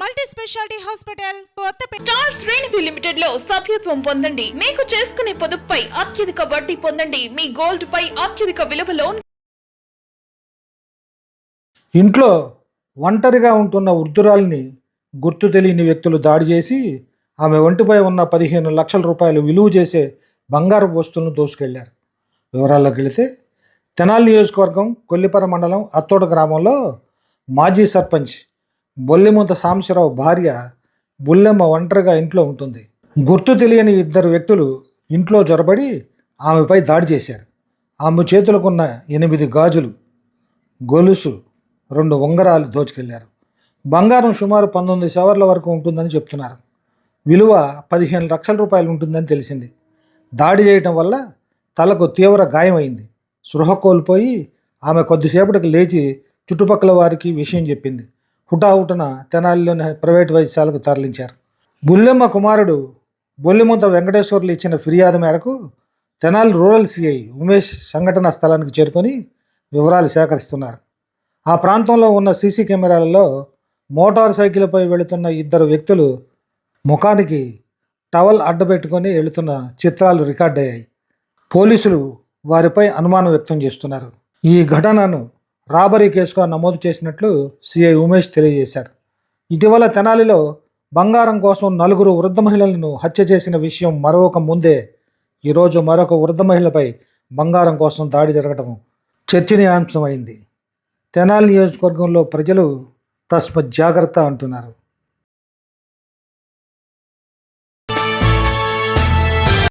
Multi speciality hospital Kothapeta star శ్రేణిధి లిమిటెడ్లో సభ్యత్వం పొందండి. మీకు చేసుకునే పొదుపుపై అత్యధిక వడ్డీ పొందండి. మీ గోల్డ్ పై అత్యధిక విలువలో ఇంట్లో ఒంటరిగా ఉంటున్న వృద్ధురాలిని గుర్తు తెలియని వ్యక్తులు దాడి చేసి ఆమె ఒంటిపై ఉన్న పదిహేను లక్షల రూపాయలు విలువ చేసే బంగారు వస్తువులను దోసుకెళ్ళారు. వివరాల్లోకి వెళితే తెనాలి నియోజకవర్గం కొల్లిపర మండలం అత్తోట గ్రామంలో మాజీ సర్పంచ్ బొల్లిముంత సాంబశివరావు భార్య బుల్లెమ్మ ఒంటరిగా ఇంట్లో ఉంటుంది. గుర్తు తెలియని ఇద్దరు వ్యక్తులు ఇంట్లో జొరబడి ఆమెపై దాడి చేశారు. ఆమె చేతులకున్న ఎనిమిది గాజులు గొలుసు రెండు ఉంగరాలు దోచుకెళ్ళారు. బంగారం సుమారు పంతొమ్మిది సవర్ల వరకు ఉంటుందని చెప్తున్నారు. విలువ పదిహేను లక్షల రూపాయలు ఉంటుందని తెలిసింది. దాడి చేయటం వల్ల తలకు తీవ్ర గాయమైంది. సృహ కోల్పోయి ఆమె కొద్దిసేపటికి లేచి చుట్టుపక్కల వారికి విషయం చెప్పింది. హుటాహుటన తెనాలిలోని ప్రైవేట్ వైద్యశాలకు తరలించారు. బుల్లెమ్మ కుమారుడు బొల్లిమంత వెంకటేశ్వర్లు ఇచ్చిన ఫిర్యాదు మేరకు తెనాలి రూరల్ సిఐ ఉమేష్ సంఘటన స్థలానికి చేరుకొని వివరాలు సేకరిస్తున్నారు. ఆ ప్రాంతంలో ఉన్న సీసీ కెమెరాలలో మోటార్ సైకిల్పై వెళుతున్న ఇద్దరు వ్యక్తులు ముఖానికి టవల్ అడ్డబెట్టుకొని వెళుతున్న చిత్రాలు రికార్డ్ అయ్యాయి పోలీసులు వారిపై అనుమానం వ్యక్తం చేస్తున్నారు. ఈ ఘటనను రాబరీ కేసుగా నమోదు చేసినట్లు సిఐ ఉమేష్ తెలియజేశారు. ఇటీవల తెనాలిలో బంగారం కోసం నలుగురు వృద్ధ మహిళలను హత్య చేసిన విషయం మరొక ముందే ఈరోజు మరొక వృద్ధ మహిళపై బంగారం కోసం దాడి జరగటం చర్చనీయాంశమైంది. తెనాలి నియోజకవర్గంలో ప్రజలు తస్మ జాగ్రత్త అంటున్నారు.